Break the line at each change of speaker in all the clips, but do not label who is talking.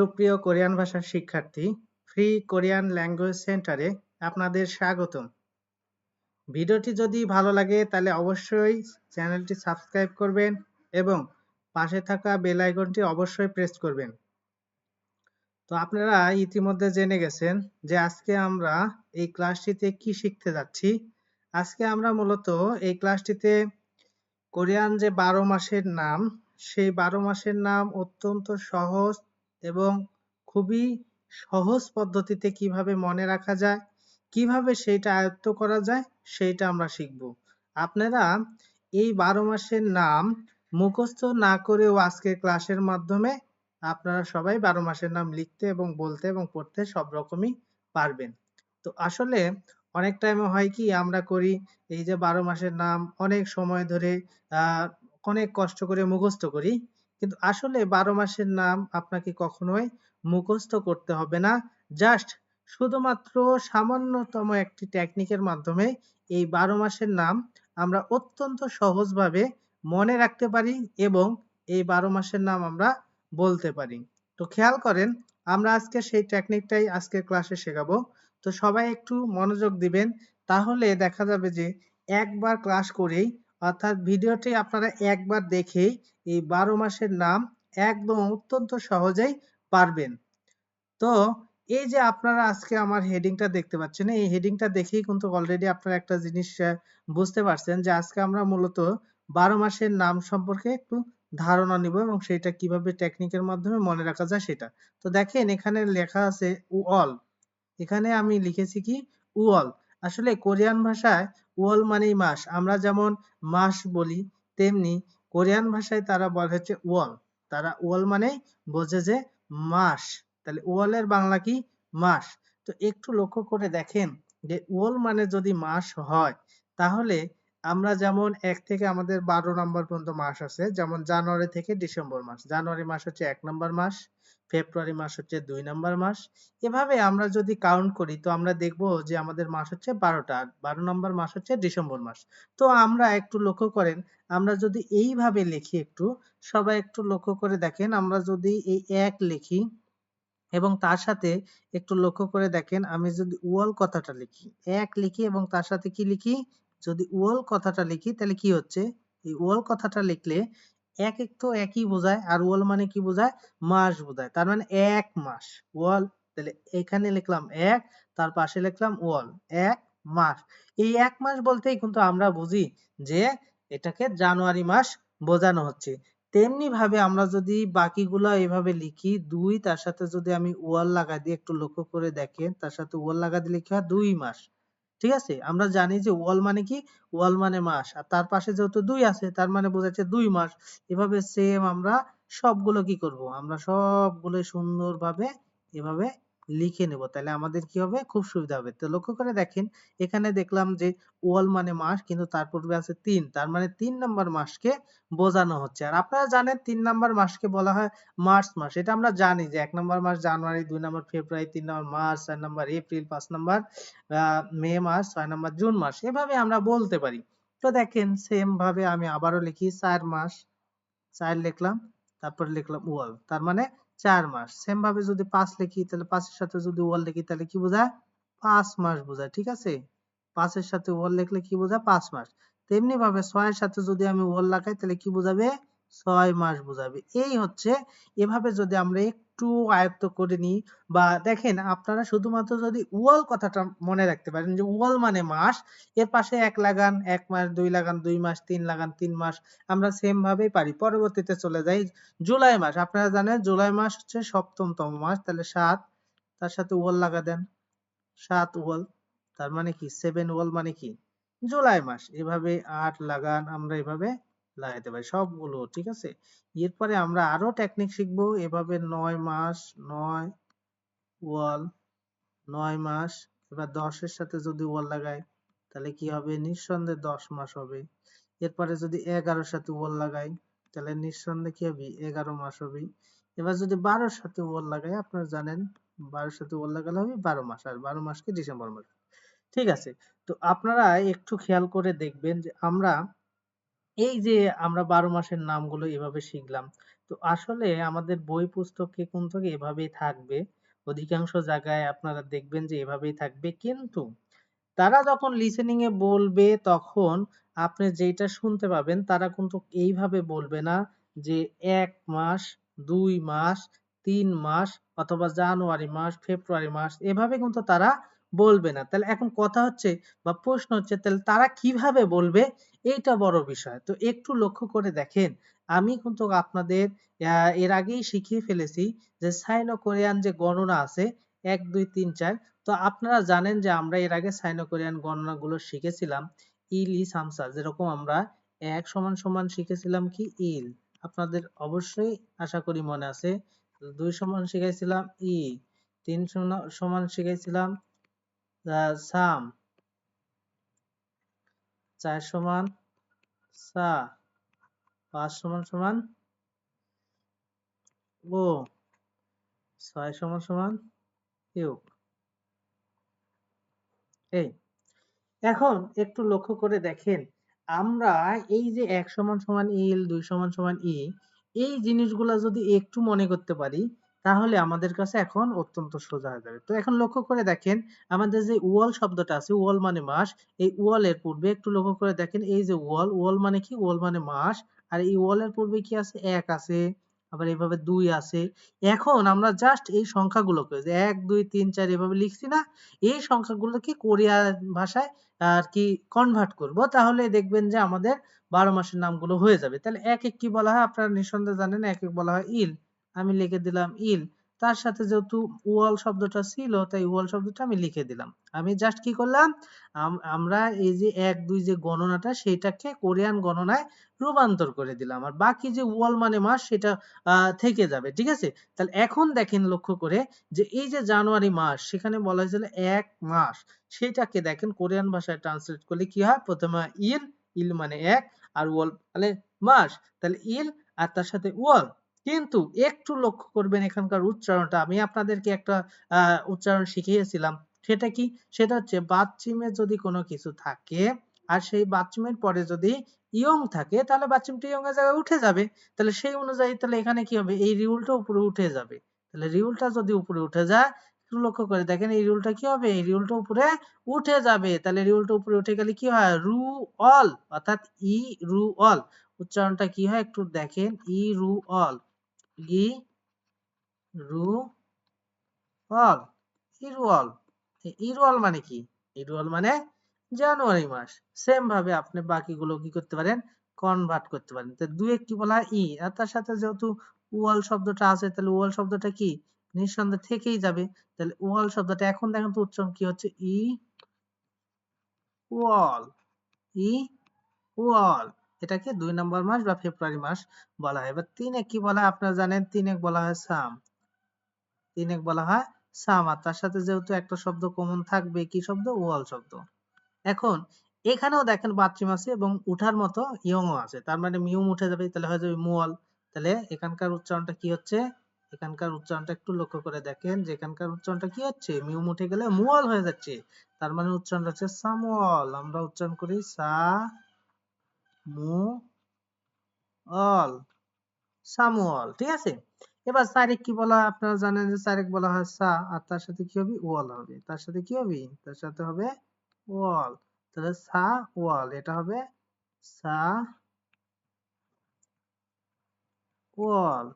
সুপ্রিয় কোরিয়ান ভাষার শিক্ষার্থী, ফ্রি কোরিয়ান ল্যাঙ্গুয়েজ সেন্টারে আপনাদের স্বাগতম। ভিডিওটি যদি ভালো লাগে, তাহলে অবশ্যই চ্যানেলটি সাবস্ক্রাইব করবেন এবং পাশে থাকা বেল আইকনটি অবশ্যই প্রেস করবেন। তো আপনারা ইতিমধ্যে জেনে গেছেন যে আজকে আমরা এই ক্লাসটিতে কি শিখতে যাচ্ছি। আজকে আমরা মূলত এই ক্লাসটিতে কোরিয়ান যে বারো মাসের নাম, সেই বারো মাসের নাম অত্যন্ত সহজ এবং খুবই সহজ পদ্ধতিতে কীভাবে মনে রাখা যায়, কীভাবে সেইটা আয়ত্ত করা যায়, সেইটা আমরা শিখব। আপনারা এই বারো মাসের নাম মুখস্থ না করেও আজকের ক্লাসের মাধ্যমে আপনারা সবাই বারো মাসের নাম লিখতে এবং বলতে এবং পড়তে সব রকমই পারবেন। তো আসলে অনেক টাইমে হয় কি, আমরা করি এই যে বারো মাসের নাম অনেক সময় ধরে অনেক কষ্ট করে মুখস্থ করি। কিন্তু আসলে বারো মাসের নাম আপনাকে কখনোই মুখস্থ করতে হবে না। জাস্ট শুধুমাত্র সামান্যতম একটি টেকনিকের মাধ্যমে এই বারো মাসের নাম আমরা অত্যন্ত সহজভাবে মনে রাখতে পারি এবং এই বারো মাসের নাম আমরা বলতে পারি। তো খেয়াল করেন, আমরা আজকে সেই টেকনিকটাই আজকের ক্লাসে শেখাবো। তো সবাই একটু মনোযোগ দিবেন, তাহলে দেখা যাবে যে একবার ক্লাস করেই অর্থাৎ ভিডিওটি আপনারা একবার দেখেই এই বারো মাসের নাম একদম অত্যন্ত সহজেই পারবেন। তো এই যে আপনারা আজকে আমার হেডিংটা দেখতে পাচ্ছেন, এই হেডিংটা দেখেই কিন্তু অলরেডি আপনারা একটা জিনিস বুঝতে পারছেন যে আজকে আমরা মূলত বারো মাসের নাম সম্পর্কে একটু ধারণা নিব এবং সেটা কীভাবে টেকনিকের মাধ্যমে মনে রাখা যায় সেটা। তো দেখেন এখানে লেখা আছে উঅল এখানে আমি লিখেছি কি উঅল আসলে কোরিয়ান ভাষায় উঅল মানেই মাস। আমরা যেমন মাস বলি, তেমনি কোরিয়ান ভাষায় তারা বলে হচ্ছে ওয়াল। তারা ওয়াল মানেই বোঝে যে মাস। তাহলে ওয়ালের বাংলা কি? মাস। তো একটু লক্ষ্য করে দেখেন যে ওয়াল মানে যদি মাস হয়, তাহলে আমরা যেমন এক থেকে আমাদের বারো নম্বর পর্যন্ত মাস আছে, যেমন জানুয়ারি থেকে ডিসেম্বর মাস। জানুয়ারি মাস হচ্ছে এক নম্বর মাস। ফেব্রুয়ারি মাস হচ্ছে দুই নম্বর মাস। এভাবে আমরা যদি কাউন্ট করি, তো আমরা দেখব যে আমাদের মাস হচ্ছে বারোটা। বারো নম্বর মাস হচ্ছে ডিসেম্বর মাস। তো আমরা একটু লক্ষ্য করেন, আমরা যদি এইভাবে লিখি একটু, সবাই একটু লক্ষ্য করে দেখেন, আমরা যদি এই এক লিখি এবং তার সাথে একটু লক্ষ্য করে দেখেন, আমি যদি ওয়াল কথাটা লিখি, এক লিখি এবং তার সাথে কি লিখি? যদি ওয়াল কথাটা লিখি, তাহলে কি হচ্ছে? এই ওয়াল কথাটা লিখলে এক এক তো একই বোঝায়, আর ওয়াল মানে কি বোঝায়? মাস বোঝায়। তার মানে এক মাস। ওয়াল, তাহলে এখানে লিখলাম এক, তার পাশে লিখলাম ওয়াল। এক মাস। এই এক মাস বলতেই কিন্তু আমরা বুঝি যে এটাকে জানুয়ারি মাস বোঝানো হচ্ছে। তেমনি ভাবে আমরা যদি বাকিগুলো এভাবে লিখি, দুই, তার সাথে যদি আমি ওয়াল লাগাই দিই একটু লক্ষ্য করে দেখেন, তার সাথে ওয়াল লাগাই দিলে কি হয় দুই মাস। ঠিক আছে? আমরা জানি যে ওয়াল মানে কি? ওয়াল মানে মাস। আর তার পাশে যেহেতু দুই আছে, তার মানে বোঝাচ্ছে দুই মাস। এভাবে সেম আমরা সবগুলো কি করব? আমরা সবগুলো সুন্দরভাবে এভাবে লিখে নেব। তাহলে আমাদের কি হবে? খুব সুবিধা হবে। তো লক্ষ্য করে দেখেন, এখানে দেখলাম যে ওয়াল মানে মাস, কিন্তু তার পূর্বে আছে তিন। তার মানে তিন নাম্বার মাসকে বোঝানো হচ্ছে। আর আপনারা জানেন, তিন নাম্বার মাসকে বলা হয় মার্চ মাস। এটা আমরা জানি যে এক নম্বর মাস জানুয়ারি, দুই নম্বর ফেব্রুয়ারি, তিন নম্বর মার্চ, চার নম্বর এপ্রিল, পাঁচ নম্বর মে মাস, ছয় নম্বর জুন মাস। এভাবে আমরা বলতে পারি। তো দেখেন সেম ভাবে আমি আবারও লিখি, চার মাস, চার লিখলাম, তারপর লিখলাম ওয়াল। তার মানে চার মাস। সেম ভাবে যদি পাঁচ লিখি, তাহলে পাঁচের সাথে যদি ওয়াল লিখি, তাহলে কি বোঝায়? পাঁচ মাস বোঝায়, ঠিক আছে? পাঁচের সাথে ওয়াল লিখলে কি বোঝায়? পাঁচ মাস। তেমনি ভাবে ছয়ের সাথে যদি আমি ওয়াল লাগাই, তাহলে কি বোঝাবে? ছয় মাস বোঝাবে। এই হচ্ছে এভাবে যদি আমরা একটু আয়ত্ত করে নিই বা দেখেন আপনারা শুধুমাত্র যদি ওয়াল কথাটা মনে রাখতে পারেন যে ওয়াল মানে মাস, এর পাশে এক লাগান, এক মাস, দুই লাগান, দুই মাস, তিন লাগান, তিন মাস আমরা সেম ভাবেই পারি। পরবর্তীতে চলে যাই জুলাই মাস। আপনারা জানেন জুলাই মাস হচ্ছে সপ্তমতম মাস, তাহলে সাত, তার সাথে ওয়াল লাগা দেন। সাত ওয়াল, তার মানে কি? সেভেন ওয়াল মানে কি? জুলাই মাস। এভাবে আট লাগান আমরা এভাবে লাগাইতে পারি, সবগুলো, ঠিক আছে? এরপরে আমরা আরও টেকনিক শিখব, এভাবে নয় মাস, নয় ওয়াল, নয় মাস, এবার দশের সাথে যদি ওয়াল লাগাই, তাহলে কি হবে? নিঃসন্দেহে দশ মাস হবে। এরপরে যদি এগারোর সাথে ওয়াল লাগাই, তাহলে নিঃসন্দেহে কি হবে? এগারো মাস হবে। এবার যদি বারোর সাথে ওয়াল লাগাই, আপনারা জানেন, বারোর সাথে ওয়াল লাগালে হবে বারো মাস, আর বারো মাসকে ডিসেম্বর মাস। ঠিক আছে? তো আপনারা একটু খেয়াল করে দেখবেন যে আমরা এই যে আমরা বারো মাসের নামগুলো এভাবে শিখলাম, তো আসলে আমাদের বই পুস্তকে কিন্তু এভাবেই থাকবে। অধিকাংশ জায়গায় আপনারা দেখবেন যে এভাবেই থাকবে। কিন্তু তারা যখন লিসেনিং এ বলবে তখন আপনি যেটা শুনতে পাবেন তারা কিন্তু এইভাবে বলবে না যে এক মাস, দুই মাস, তিন মাস অথবা জানুয়ারি মাস, ফেব্রুয়ারি মাস, এভাবে কিন্তু তারা বলবে না। তাহলে এখন কথা হচ্ছে বা প্রশ্ন হচ্ছে, তাহলে তারা কীভাবে বলবে? এইটা বড় বিষয়। তো একটু লক্ষ্য করে দেখেন আমি কিন্তু আপনাদের এর আগেই শিখিয়ে ফেলেছি যে সাইনো কোরিয়ান যে গণনা আছে এক দুই তিন চার তো আপনারা জানেন যে আমরা এর আগে সাইনো কোরিয়ান গণনাগুলো শিখেছিলাম ইল ই সামসা যেরকম আমরা এক সমান সমান শিখেছিলাম কি? ইল। আপনাদের অবশ্যই আশা করি মনে আছে দুই সমান শিখেছিলাম ই তিন সমান- আহ, সাম। চার সমান সা পাঁচ সমান সমান ও, ছয় সমান সমান ইউ এই, এখন একটু লক্ষ্য করে দেখেন, আমরা এই যে এক সমান সমান ইল, দুই সমান সমান ই, এই জিনিসগুলা যদি একটু মনে করতে পারি তাহলে আমাদের কাছে এখন অত্যন্ত সোজা হয়ে যাবে। তো এখন লক্ষ্য করে দেখেন, আমাদের যে ওয়াল শব্দটা আছে, ওয়াল মানে মাস, এই ওয়ালের পূর্বে একটু লক্ষ্য করে দেখেন, এই যে ওয়াল ওয়াল মানে কি? ওয়াল মানে মাস, আর এই ওয়ালের পূর্বে কি আছে? এক আছে, আবার এভাবে দুই আছে। এখন আমরা জাস্ট এই সংখ্যাগুলোকে, যে এক, দুই, তিন, চার এভাবে লিখছি না, এই সংখ্যাগুলোকে কোরিয়া ভাষায় আর কি কনভার্ট করব, তাহলে দেখবেন যে আমাদের বারো মাসের নামগুলো হয়ে যাবে। তাহলে এক এক কি বলা হয়? আপনারা নিঃসন্দেহে জানেন, এক এক বলা হয় ইল। আমি লিখে দিলাম ইল। তার সাথে যেহেতু ওয়াল শব্দটা ছিল, তাই ওয়াল শব্দটা আমি লিখে দিলাম। আমি জাস্ট কি করলাম? আমরা এই যে এক, দুই যে গণনাটা, সেটাকে কোরিয়ান গণনায় রূপান্তর করে দিলাম। আর বাকি যে ওয়াল মানে মাস, সেটা থেকে যাবে, ঠিক আছে? তাহলে এখন দেখেন লক্ষ্য করে যে এই যে জানুয়ারি মাস, সেখানে বলা হয়েছিল এক মাস। সেটাকে দেখেন কোরিয়ান ভাষায় ট্রান্সলেট করলে কি হয়? প্রথমে ইল ইল মানে এক, আর ওয়াল মানে মাস। তাহলে ইল আর তার সাথে ওয়াল। কিন্তু একটু লক্ষ্য করবেন এখানকার উচ্চারণটা। আমি আপনাদেরকে একটা উচ্চারণ শিখিয়েছিলাম। সেটা কি? সেটা হচ্ছে বাচ্চিমে যদি কোনো কিছু থাকে, আর সেই বাচ্চিমের পরে যদি ইয়ং থাকে, তাহলে বাচ্চিমটা ইয়ং এর জায়গায় উঠে যাবে। তাহলে সেই অনুযায়ী তাহলে এখানে কি হবে? এই রিউলটা উপরে উঠে যাবে। তাহলে রিউলটা যদি উপরে উঠে যায়, একটু লক্ষ্য করে দেখেন, এই রিউলটা কি হবে? এই রিউলটা উপরে উঠে যাবে। তাহলে রিউলটা উপরে উঠে গেলে কি হয়? রু অল, অর্থাৎ ই রু অল। উচ্চারণটা কি হয়? একটু দেখেন, ই রু অল। ই, রু, অল। ইরুয়াল। ইরুয়াল মানে কি? ইরুয়াল মানে জানুয়ারি মাস। সেম ভাবে আপনি বাকিগুলো কি করতে পারেন? কনভার্ট করতে পারেন। তো দুই একটি বলা ই। আর তার সাথে যেহেতু ওয়াল শব্দটা আছে, তাহলে ওয়াল শব্দটা কি? নিঃসন্দেহে থেকেই যাবে। তাহলে ওয়াল শব্দটা এখন দেখেন তো উচ্চারণ কি হচ্ছে? ই, ওয়াল। ই, ওয়াল। এটাকে দুই নম্বর মাস বা ফেব্রুয়ারি মাস বলা হয়। এবার তিনে কি বলা হয় আপনারা জানেন? তিনে বলা হয় সাম। তিনে বলা হয় সাম। আর তার সাথে যেহেতু একটা শব্দ কমন থাকবে কি শব্দ, ওয়াল শব্দ। এখন এখানেও দেখেন বাথরুম আছে এবং উঠার মতো ইয়ংও আছে। তার মানে মিউম উঠে যাবে, তাহলে হয়ে যাবে মুয়াল। তাহলে এখানকার উচ্চারণটা কি হচ্ছে? এখানকার উচ্চারণটা একটু লক্ষ্য করে দেখেন যে এখানকার উচ্চারণটা কি হচ্ছে? মিউম উঠে গেলে মুয়াল হয়ে যাচ্ছে। তার মানে উচ্চারণটা হচ্ছে সামওয়াল। আমরা উচ্চারণ করি সা অল সামওয়াল ঠিক আছে? এবার সারেক কি বলা আপনারা জানেন যে সারেক বলা হয় সা, আর তার সাথে কি হবে? ওয়াল হবে। তার সাথে কি হবে? তার সাথে হবে ওয়াল। তাহলে সা ওয়াল এটা হবে সা ওয়াল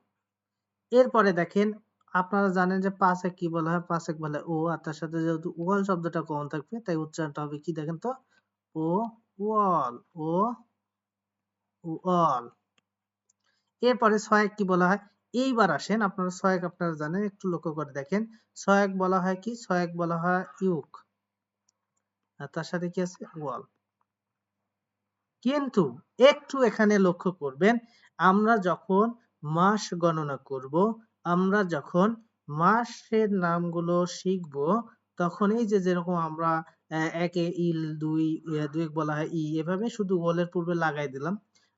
এরপরে দেখেন, আপনারা জানেন যে পাশে কি বলা হয়? পাশে বলে ও, আর তার সাথে যেহেতু ওয়াল শব্দটা কমন থাকবে, তাই উচ্চারণটা হবে কি দেখেন তো? ও, ওয়াল, ও ওয়াল এরপরে ছয়েক কি বলা হয়? এইবার আসেন আপনারা ছয়েক আপনারা জানেন, একটু লক্ষ্য করে দেখেন। ছয়েক বলা হয় কি? ছয়েক বলা হয় ইউক। আর তার সাথে কি আছে? ওয়াল। কিন্তু একটু এখানে লক্ষ্য করবেন, আমরা যখন মাস গণনা করব, আমরা যখন মাসের নামগুলো শিখব, তখন এই যে যেরকম আমরা একে ইল, দুই দুই বলা হয় ই, এভাবে শুধু ওয়ালের পূর্বে লাগাই দিলাম।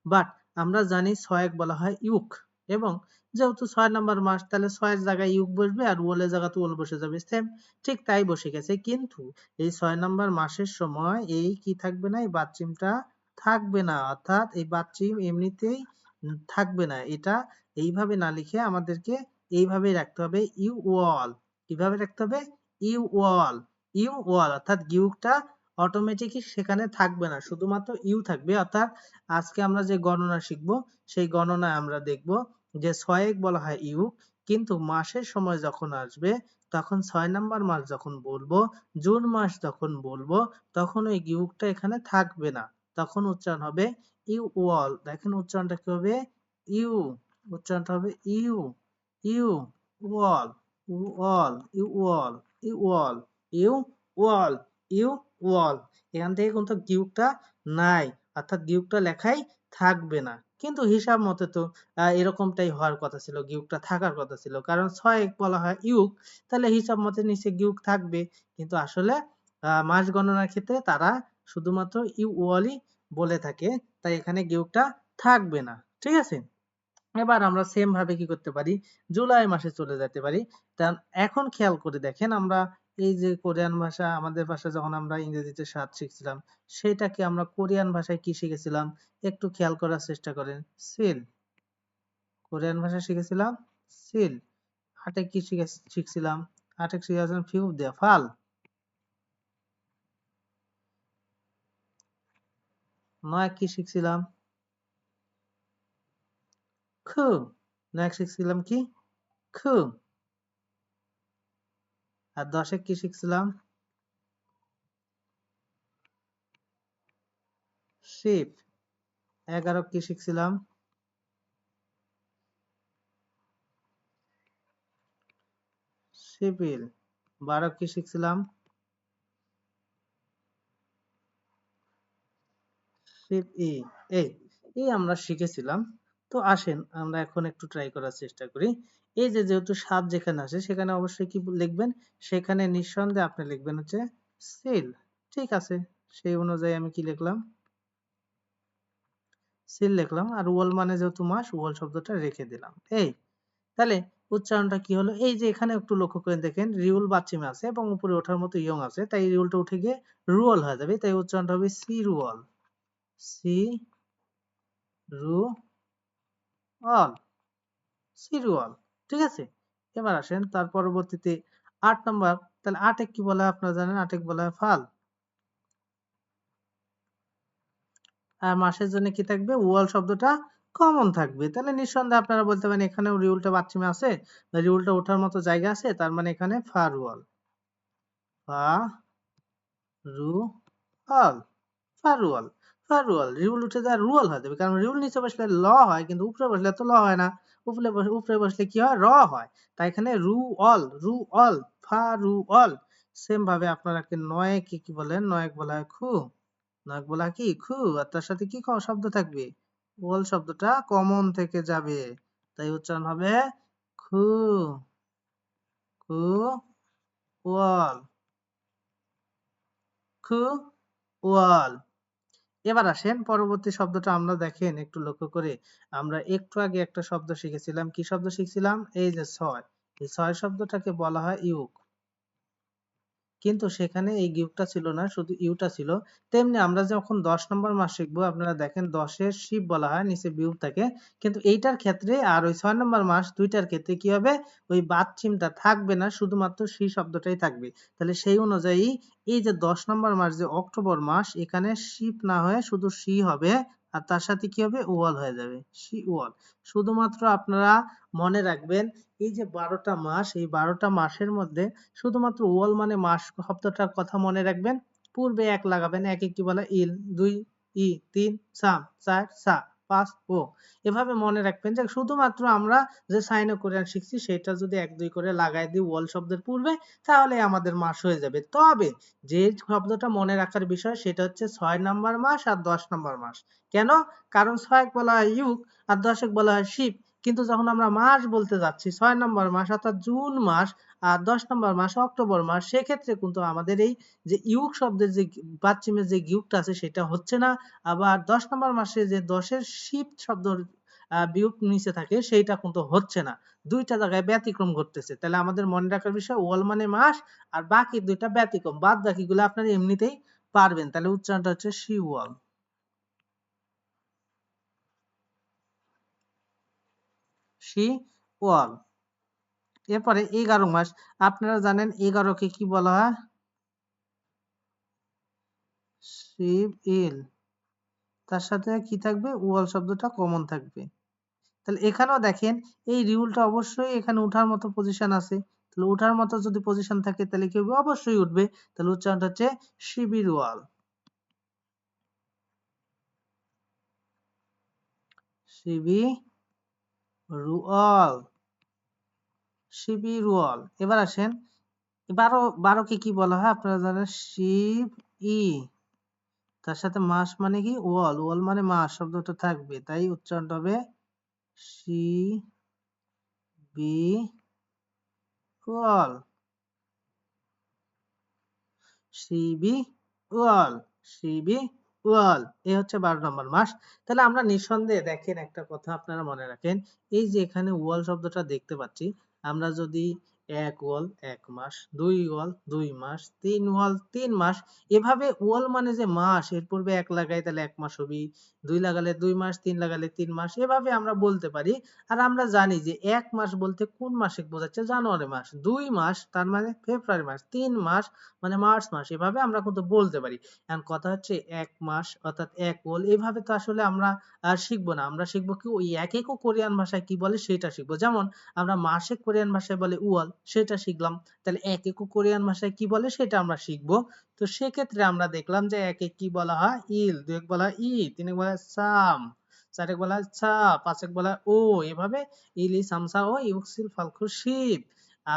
বাট আমরা জানি ছয়েক বলা হয় ইউক। এবং যেহেতু ছয় নাম্বার মাস, তাহলে ছয়ের জায়গায় ইউক বসবে আর ওয়ালের জায়গাতে ওয়াল বসে যাবে। সেম ঠিক তাই বসে গেছে। কিন্তু এই ছয় নাম্বার মাসের সময় এই কি থাকবে না? এই বাচ্চিমটা থাকবে না। অর্থাৎ এই বাচ্চিম এমনিতেই থাকবে না। এটা এইভাবে না লিখে আমাদেরকে এইভাবে রাখতে হবে ইউ ওয়াল কীভাবে রাখতে হবে? ইউ ওয়াল ইউ ওয়াল অর্থাৎ গিউকটা অটোমেটিকই সেখানে থাকবে না। শুধুমাত্র ইউ থাকবে। অর্থাৎ আজকে আমরা যে গণনা শিখব, সেই গণনায় আমরা দেখব যে ছয়েক বলা হয় ইউ কিন্তু মাসের সময় যখন আসবে, তখন ছয় নাম্বার মাস যখন বলব, জুন মাস যখন বলব, তখন ওই গিউকটা এখানে থাকবে না। তখন উচ্চারণ হবে ইউ ওয়াল দেখেন উচ্চারণটা কি হবে? ইউ উচ্চারণটা হবে you you wall wall you wall you wall you wall you ওয়াল। এখান থেকে কিন্তু গিউকটা নাই, অর্থাৎ গিউকটা লেখাই থাকবে না। কিন্তু হিসাব মতে তো এরকমটাই হওয়ার কথা ছিল, গিউকটা থাকার কথা ছিল। কারণ ছয় বলা হয় ইউক, তাহলে হিসাব মতে নিচে গিউক থাকবে। কিন্তু আসলে মাস গণনার ক্ষেত্রে তারা শুধুমাত্র ইউ ওয়ালই বলে থাকে, তাই এখানে গিউকটা থাকবে না। ঠিক আছে? এবার আমরা সেম ভাবে কি করতে পারি? জুলাই মাসে চলে যেতে পারি। এখন খেয়াল করে দেখেন, আমরা এই যে কোরিয়ান ভাষা, আমাদের ভাষা যখন আমরা ইংরেজিতে স্বাদ শিখছিলাম, সেটাকে আমরা কোরিয়ান ভাষায় কি শিখেছিলাম? একটু খেয়াল করার চেষ্টা করেন। সিল। কোরিয়ান ভাষা শিখেছিলাম, সিল। আটে কি শিখে, শিখছিলাম? আটে শিখেছিলাম ফিউ দিয়ে, ফাল। নয় কি শিখছিলাম? খু। নয় শিখছিলাম কি? খু। আর দশে কি শিখছিলাম? শিপ এগারো কি শিখছিলাম? সিপিল বারো কি শিখছিলাম? ই এই এই আমরা শিখেছিলাম। তো আসেন, আমরা এখন একটু ট্রাই করার চেষ্টা করি। এই যে যেহেতু সাত যেখানে আছে সেখানে অবশ্যই কি লিখবেন? সেখানে নিঃসন্দেহে আপনি লিখবেন হচ্ছে সিল ঠিক আছে, সেই অনুযায়ী আমি কি লিখলাম? সিল লিখলাম, আর ওয়াল মানে যেহেতু মাস ওয়াল শব্দটা রেখে দিলাম। এই, তাহলে উচ্চারণটা কি হলো? এই যে এখানে একটু লক্ষ্য করে দেখেন রিউল বাচ্চিমে আছে এবং উপরে ওঠার মতো ইয়ং আছে, তাই রিউলটা উঠে গিয়ে রুয়াল হয়ে যাবে, তাই উচ্চারণটা হবে সি রুয়াল সি রু অল সিরিয়াল ঠিক আছে? এবার আসেন, তার পরবর্তীতে আট নম্বর, তাহলে আটে কি বলা হয় আপনারা জানেন? আটে বলা হয় ফাল। আর মাসের জন্য কি থাকবে? ওয়াল শব্দটা কমন থাকবে। তাহলে নিঃসন্দেহে আপনারা বলতে পারেন এখানে রিউলটা বাচ্চিমে আছে রিউলটা ওঠার মতো জায়গা আছে, তার মানে এখানে ফার ওয়াল। ফা, রু অল ফারুয়াল ফারুয়াল রিউল উঠে যায় রুয়াল হয়ে যাবে। কারণ নিচে বসলে ল হয়, কিন্তু উপরে বসলে তো ল হয় না। উপরে উপরে বসলে কি হয়? র হয়। তাই এখানে রু অল রু অল ফা রু অল সেম ভাবে আপনারা কি কি বলেন নয়ক বলা হয় খু, নয়ক বলা কি? খু, আর তার সাথে কি শব্দ থাকবে? শব্দটা কমন থেকে যাবে। তাই উচ্চারণ হবে খু খু ওয়াল খু ওয়াল এবার আসেন, পরবর্তী শব্দটা আমরা দেখেন, একটু লক্ষ্য করে। আমরা একটু আগে একটা শব্দ শিখেছিলাম। কি শব্দ শিখছিলাম? এই যে ছয়। এই ছয় শব্দটাকে বলা হয় ইউক। কিন্তু সেখানে এই গিউকটা ছিল না, শুধু ইউটা ছিল। তেমনি আমরা যখন দশ নম্বর মাস শিখব, আপনারা দেখেন দশের শিব বলা হয়, নিচে বিউ থাকে। কিন্তু এইটার ক্ষেত্রে আর ওই ছয় নম্বর মাস দুইটার ক্ষেত্রে কি হবে? ওই বাদচিমটা থাকবে না, শুধুমাত্র সি শব্দটাই থাকবে। তাহলে সেই অনুযায়ী এই যে দশ নম্বর মাস যে অক্টোবর মাস, এখানে শিপ না হয়ে শুধু সি হবে আর তার সাথে কি হবে? ওয়াল হয়ে যাবে। সি ওয়াল। শুধুমাত্র আপনারা মনে রাখবেন, এই যে বারোটা মাস, এই বারোটা মাসের মধ্যে শুধুমাত্র ওয়াল মানে মাস শব্দটার কথা মনে রাখবেন। পূর্বে এক লাগাবেন, এক কি বলে ইল, দুই, ই, তিন, সাম, চার, সা। পাঁচ ও এভাবে মনে রাখবেন যে শুধুমাত্র আমরা যে সাইন কোরিয়ান শিখছি, সেটা যদি এক দুই করে লাগাই দিই ওয়াল শব্দের পূর্বে, তাহলে আমাদের মাস হয়ে যাবে। তবে যে শব্দটা মনে রাখার বিষয়, সেটা হচ্ছে ছয় নাম্বার মাস আর দশ নাম্বার মাস। কেন? কারণ ছয়েক বলা হয় ইউক আর দশেক বলা হয় শিব। কিন্তু যখন আমরা মাস বলতে যাচ্ছি, ছয় নম্বর মাস অর্থাৎ জুন মাস আর দশ নম্বর মাস, অক্টোবর মাস, সেক্ষেত্রে কিন্তু আমাদের এই যে ইউক শব্দের যে পাশ্চিমের যে গিউকটা আছে সেটা হচ্ছে না। আবার দশ নম্বর মাসে যে দশের শীত শব্দ বিয়োগ নিচে থাকে সেইটা কিন্তু হচ্ছে না। দুইটা জায়গায় ব্যতিক্রম ঘটতেছে। তাহলে আমাদের মনে রাখার বিষয়, ওয়াল মানে মাস আর বাকি দুইটা ব্যতিক্রম। বাদ বাকিগুলো আপনারা এমনিতেই পারবেন। তাহলে উচ্চারণটা হচ্ছে শি ওয়াল শি ওয়াল এরপরে এগারো মাস, আপনারা জানেন এগারোকে কি বলা হয়? তার সাথে কি থাকবে? ওয়াল শব্দটা কমন থাকবে। তাহলে এখানেও দেখেন, এই রিউলটা অবশ্যই এখানে উঠার মতো পজিশন আছে। তাহলে উঠার মতো যদি পজিশন থাকে, তাহলে কি অবশ্যই উঠবে। তাহলে উচ্চারণটা হচ্ছে শিবির ওয়াল। শিবি রুয়াল শিবি রুয়াল এবার আসেন, বারো, বারোকে কি বলা হয়? আপনারা জানেন শিব ই তার সাথে মাস মানে কি? ওয়াল। ওয়াল মানে মাস শব্দটা থাকবে। তাই উচ্চারণটা হবে সি বি ওয়াল সিবি ওয়াল সিবি ওয়াল এই হচ্ছে বারো নম্বর মাস। তাহলে আমরা নিঃসন্দেহে দেখেন একটা কথা আপনারা মনে রাখেন। এই যে এখানে ওয়াল শব্দটা দেখতে পাচ্ছি আমরা যদি এক ওয়াল এক মাস, দুই ওয়াল দুই মাস, তিন ওয়াল তিন মাস। এভাবে ওয়াল মানে যে মাস, এর পূর্বে এক লাগাই তাহলে এক মাস হবি, দুই লাগালে দুই মাস, তিন লাগালে তিন মাস, এভাবে আমরা বলতে পারি। আর আমরা জানি যে এক মাস বলতে কোন মাসে বোঝাচ্ছে? জানুয়ারি মাস। দুই মাস, তার মানে ফেব্রুয়ারি মাস। তিন মাস মানে মার্চ মাস, এভাবে আমরা কিন্তু বলতে পারি। এখন কথা হচ্ছে এক মাস অর্থাৎ এক ওল এভাবে তো আসলে আমরা আর শিখব না। আমরা শিখব কি ওই এক একও কোরিয়ান ভাষায় কি বলে সেটা শিখব। যেমন আমরা মাসে কোরিয়ান ভাষায় বলে উয়াল সেটা শিখলাম। তাহলে এক একও কোরিয়ান ভাষায় কি বলে সেটা আমরা শিখব। তো সেক্ষেত্রে আমরা দেখলাম যে এক এক কি বলা হয়? ইল, দুই এক বলা ই, তিন এক বলা সাম, চার এক বলা ছা, পাঁচ এক বলা ও। এভাবে ইলি সামসা ও ইউকসিল ফালখু শিব।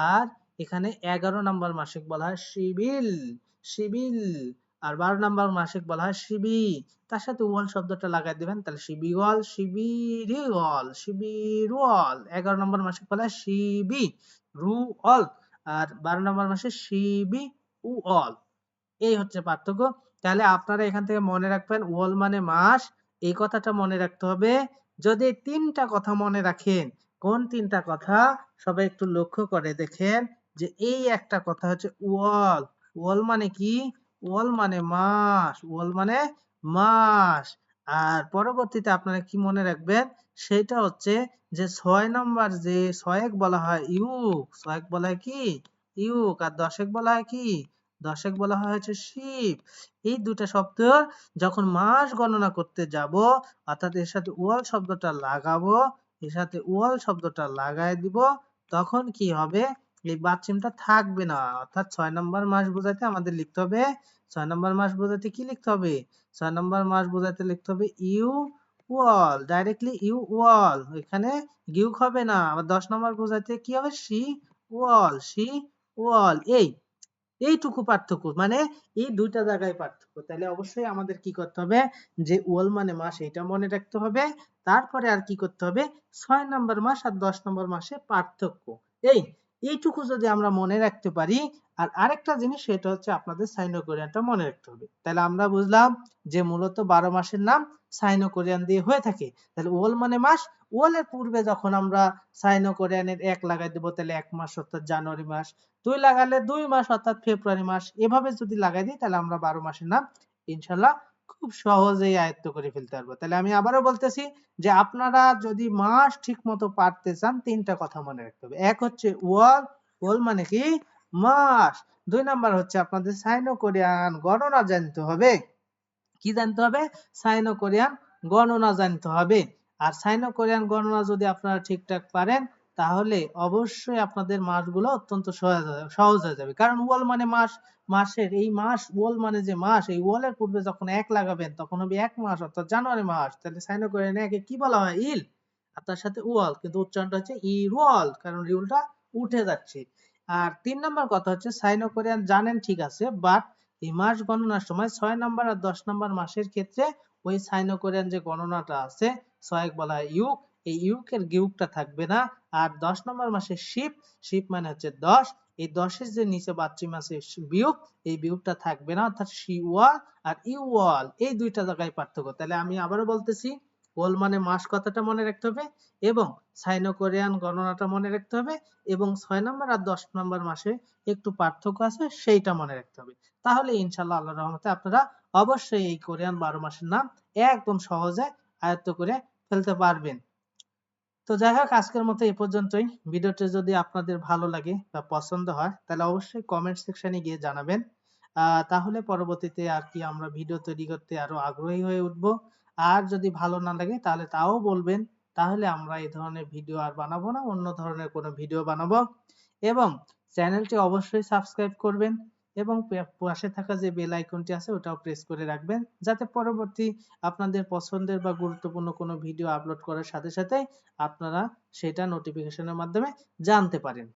আর এখানে এগারো নম্বর মাসিক বলা হয় শিবিল শিবিল। আর বারো নম্বর মাসিক বলা হয় শিবি। তার সাথে ওয়াল শব্দটা লাগাই দিবেন, তাহলে শিবিওয়াল শিবিরিওয়াল শিবিরওয়াল এগারো নম্বর মাসিক বলা হয় শিবি। রু অল আর বারো নম্বর মাসে শিবি উ অল এই হচ্ছে পার্থক্য। তাহলে আপনারা এখান থেকে মনে রাখবেন, ওয়াল মানে মাস। এই কথাটা মনে রাখতে হবে। যদি তিনটা কথা মনে রাখেন, কোন তিনটা কথা? সবাই একটু লক্ষ্য করে দেখেন যে এই একটা কথা হচ্ছে ওয়াল। ওয়াল মানে কি? ওয়াল মানে মাস। ওয়াল মানে মাস। আর পরবর্তীতে আপনারা কি মনে রাখবেন? সেটা হচ্ছে যে ছয় নম্বর যে ছয়েক বলা হয় ইউক, ছয়েক বলা হয় কি? ইউক আর দশেক বলা হয় কি? দশেক বলা হয় হচ্ছে শিব। এই দুটা শব্দ যখন মাস গণনা করতে যাব, অর্থাৎ এর সাথে ওয়াল শব্দটা লাগাবো, এর সাথে ওয়াল শব্দটা লাগাই দিব, তখন কি হবে? এই বাচ্চিমটা থাকবে না। অর্থাৎ ছয় নম্বর মাস বোঝাতে আমাদের লিখতে হবে, ছয় নম্বর মাস বোঝাতে কি লিখতে হবে? ছয় নম্বর মাস বোঝাতে লিখতে হবে ইউ ওয়াল ডাইরেক্টলি ইউ ওয়াল। এখানে গিউক হবে না, আবার দশ নম্বর বোঝাতে কি হবে? সি ওয়াল সি ওয়াল। এই, এইটুকু পার্থক্য মানে এই দুইটা জায়গায় পার্থক্য। তাহলে অবশ্যই আমাদের কি করতে হবে? যে ওয়াল মানে মাস এটা মনে রাখতে হবে। তারপরে আর কি করতে হবে? ছয় নম্বর মাস আর দশ নম্বর মাসে পার্থক্য। এই এইটুকু যদি আমরা মনে রাখতে পারি, আর আরেকটা জিনিস সেটা হচ্ছে আপনাদের সাইনো কোরিয়ানটা মনে রাখতে হবে। তাহলে আমরা বুঝলাম যে মূলত বারো মাসের নাম সাইনো কোরিয়ান দিয়ে হয়ে থাকে। তাহলে ওল মানে মাস, ওলের পূর্বে যখন আমরা সাইনো কোরিয়ানের এক লাগাই দেবো, তাহলে এক মাস অর্থাৎ জানুয়ারি মাস, দুই লাগালে দুই মাস অর্থাৎ ফেব্রুয়ারি মাস, এভাবে যদি লাগাই দিই, তাহলে আমরা বারো মাসের নাম ইনশাল্লাহ খুব সহজেই আয়ত্ত করে ফেলতে পারব। তাহলে আমি আবারও বলতেছি যে আপনারা যদি মাস ঠিক মতো পারতে চান, তিনটা কথা মনে রাখতে হবে। এক হচ্ছে ওয়াল ওয়াল মানে কি? মাস। দুই নাম্বার হচ্ছে আপনাদের সাইনো কোরিয়ান গণনা জানতে হবে। কি জানতে হবে? সাইনো কোরিয়ান গণনা জানতে হবে। আর সাইনো কোরিয়ান গণনা যদি আপনারা ঠিকঠাক পারেন তাহলে অবশ্যই আপনাদের মাসগুলো অত্যন্ত সহজ হয়ে- যাবে কারণ ওয়াল মানে মাস, মাসের এই মাস ওয়াল মানে যে মাস, এই ওয়ালের পূর্বে যখন এক লাগাবেন, তখন হবে এক মাস, অর্থাৎ জানুয়ারি মাস। তাহলে সাইনো কোরিয়ান একে কি বলা হয়? ইল। আর তার সাথে ওয়াল কিন্তু উচ্চারণটা হচ্ছে ইরওয়াল কারণ রিউলটা উঠে যাচ্ছে। আর তিন নম্বর কথা হচ্ছে, সাইনো কোরিয়ান জানেন ঠিক আছে বাট এই মাস গণনার সময় ছয় নম্বর আর দশ নম্বর মাসের ক্ষেত্রে ওই সাইনো কোরিয়ান যে গণনাটা আছে ছয়েক বলা হয়, ইউক। এই ইউকের গিউকটা থাকবে না। আর দশ নম্বর মাসে শিপ শিপ মানে হচ্ছে দশ। এই দশের যে নিচে বাচ্চিম আছে বিয়োগ, এই বিয়োগটা থাকবে না, অর্থাৎ শি ওয়াল আর ইউ ওয়াল, এই দুইটা জায়গায় পার্থক্য। তাহলে আমি আবারও বলতেছি, ওয়াল মানে মাস কথাটা মনে রাখতে হবে এবং সাইনো কোরিয়ান গণনাটা মনে রাখতে হবে এবং ছয় নম্বর আর দশ নম্বর মাসে একটু পার্থক্য আছে, সেইটা মনে রাখতে হবে। তাহলে ইনশাল্লাহ আল্লাহ রহমতে আপনারা অবশ্যই এই কোরিয়ান বারো মাসের নাম একদম সহজে আয়ত্ত করে ফেলতে পারবেন। তো যাই হোক, আজকের মতো এই পর্যন্তই। ভিডিওটি যদি আপনাদের ভালো লাগে বা পছন্দ হয়, তাহলে অবশ্যই কমেন্ট সেকশনে গিয়ে জানাবেন। তাহলে পরবর্তীতে আর কি আমরা ভিডিও তৈরি করতে আরও আগ্রহী হয়ে উঠব। আর যদি ভালো না লাগে, তাহলে তাও বলবেন। তাহলে আমরা এই ধরনের ভিডিও আর বানাবো না, অন্য ধরনের কোনো ভিডিও বানাবো। এবং চ্যানেলটি অবশ্যই সাবস্ক্রাইব করবেন। এবং পাশে থাকা যে বেল আইকনটি আছে, ওটাও প্রেস করে রাখবেন। যাতে পরবর্তী আপনাদের পছন্দের বা গুরুত্বপূর্ণ কোনো ভিডিও আপলোড করার সাথে সাথে আপনারা সেটা নোটিফিকেশনের মাধ্যমে জানতে পারেন।